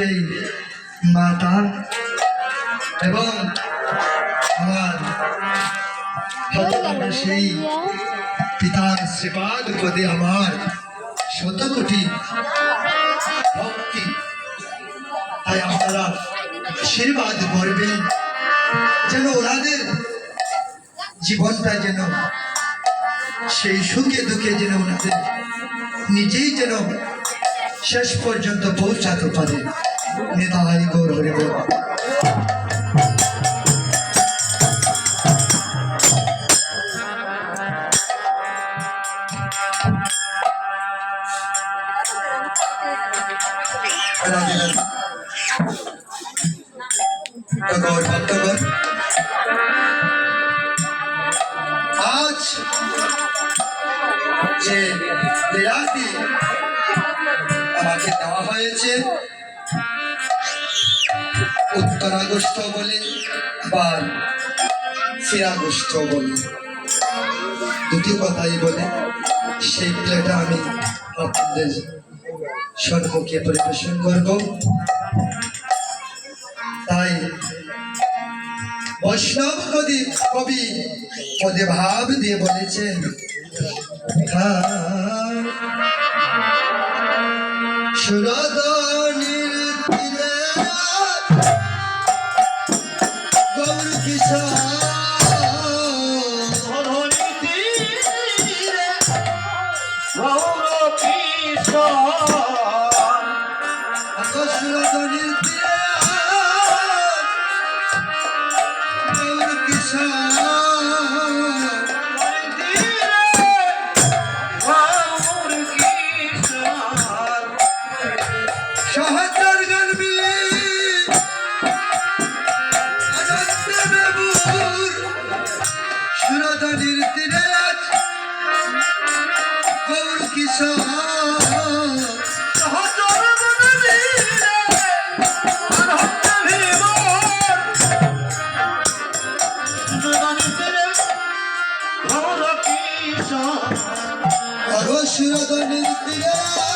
সেই মাতা এবং আমার সেই পিতার শ্রীপাদ পদে আমার শত কোটি ভক্তি। তাই আপনারা আশীর্বাদ করবেন যেন ওনাদের জীবনটা যেন সেই সুখে দুঃখে যেন ওনাদের নিজেই যেন শেষ পর্যন্ত পৌঁছাতে পারে। নেতাহারি গৌর হরে আজ যে আমাকে দেওয়া হয়েছে উত্তরাগস্ত বলে, আবার ফিরাগস্ত বলে। দুটি কথাই বলে, সেই প্লেটা আমি আপনাদের সম্মুখে পরিবেশন করব। তাই বৈষ্ণব কবি কবি পদে ভাব দিয়ে বলেছেন সুরদনির সুরদনির তীরে আরও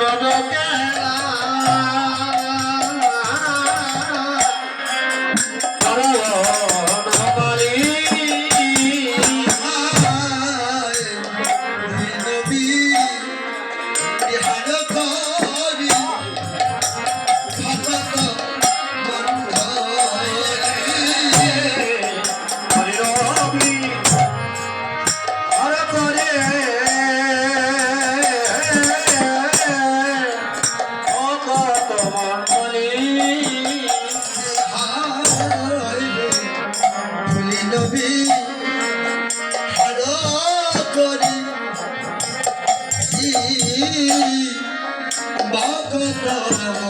sou qualquer ভগত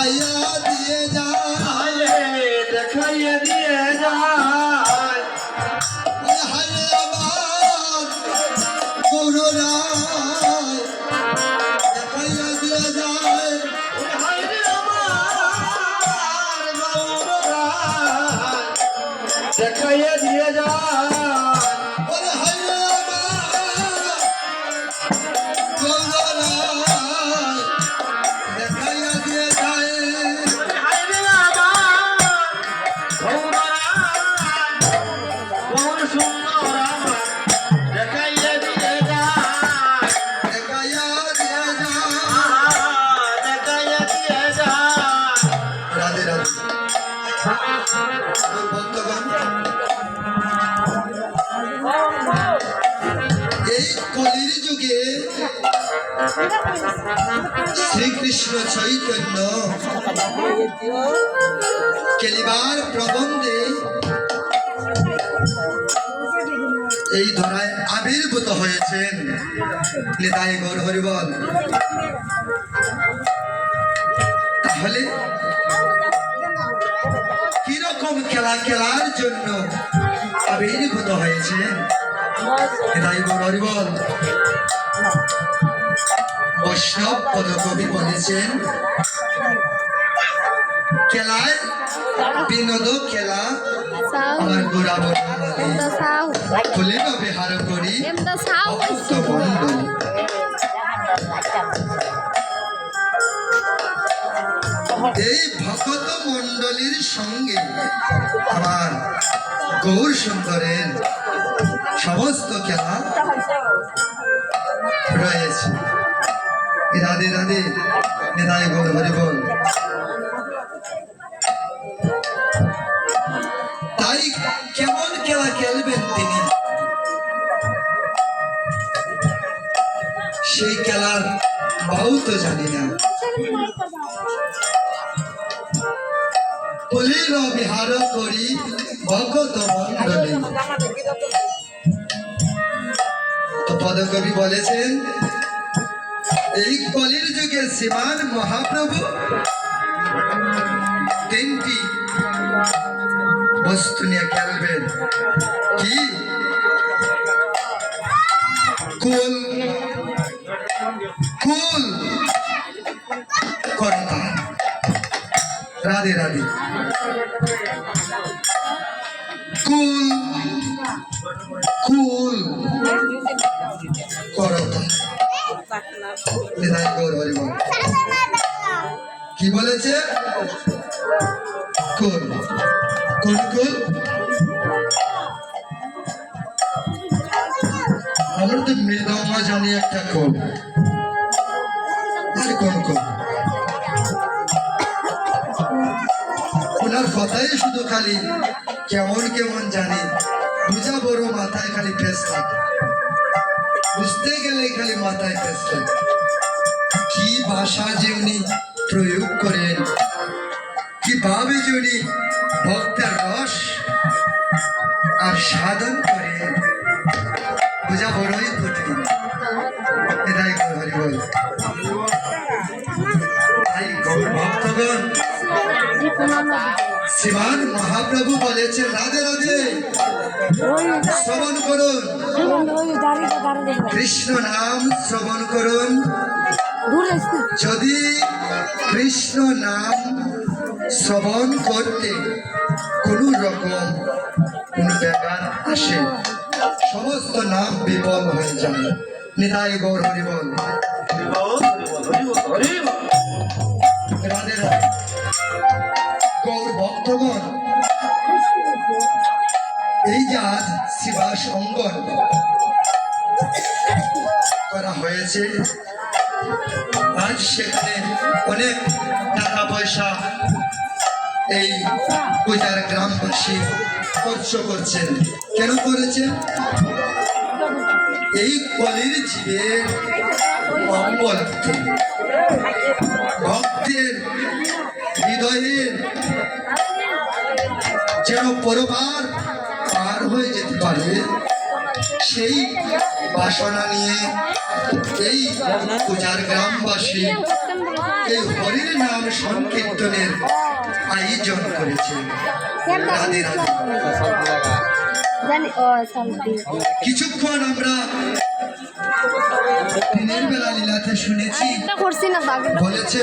দেখাইয়া দিয়ে যা দেখাইয়া দিয়ে যায়। হায় দেখাইয়া দিয়ে যায়। দেখাইয়া দিয়ে যায়। শ্রীকৃষ্ণ চৈতন্য। কেলিবার প্রবন্ধে এই ধরায় আবির্ভূত হয়েছেন। নিতাই গৌর হরিবল। তাহলে কীরকম খেলা খেলার জন্য আবির্ভূত হয়েছেন? নিতাই গৌর হরিবল। বৈষ্ণব পদকবি বলেছেন। খেলায় বিনোদ খেলা আমার গোড়া da বিহার করি. ভক্ত এই ভগত মণ্ডলীর সঙ্গে আমার গৌর সুন্দরের সমস্ত খেলা রয়েছে। রাধে রাধে নিতাই গৌর হরি বল। তাই কেমন খেলা খেলবেন তিনি? সেই খেলার বাউ তো জানি না। পুলির বিহার করি ভগত মণ্ডলী। তো পদকবি বলেছেন, এই কলির যুগে শ্রীমান মহাপ্রভু তিনটি বস্তু নিয়ে খেলবেন। কি? কুল। কুল। কর্তা। রাধে রাধে। কুল। কুল। কি বলেছে কোন আমরা তো জানি একটা আর কোন ওনার কথাই শুধু খালি কেমন কেমন জানি বুঝা বড় মাথায় খালি ফেস থাকে বুঝতে গেলে খালি মাথায় ফেস থাকে কি ভাষা যে উনি প্রয়োগ করেন? কীভাবে যে উনি ভক্তের রস আর সাধন করেন বোঝা বড়ই কঠিন এটাই হরি বল। তাই গৌর ভক্তগণ শ্রীমান মহাপ্রভু বলেছেন রাধে রাধে শ্রবণ করুন। কৃষ্ণ নাম শ্রবণ করুন। যদি কৃষ্ণ নাম শ্রবণ করতে কোনো রকম কোনো ব্যাপার আসে সমস্ত নাম বিপদ হয়ে যায়। নিতাই গৌর হরিবল রাধে করেছে আজ সেখানে অনেক টাকা পয়সা এই পূজার গ্রামবাসী খরচ করছেন। কেন করেছেন? এই কলির অপরাধে ভক্তের হৃদয়ের যেন পরবার পার হয়ে যেতে পারে সেই বাসনা নিয়ে এই পূজার গ্রামবাসী এই হরির নাম সংকীর্তনের আয়োজন করেছে। রাধে রাধে কিছুক্ষণ আমরা দিনের বেলা লীলাতে শুনেছি না বলেছে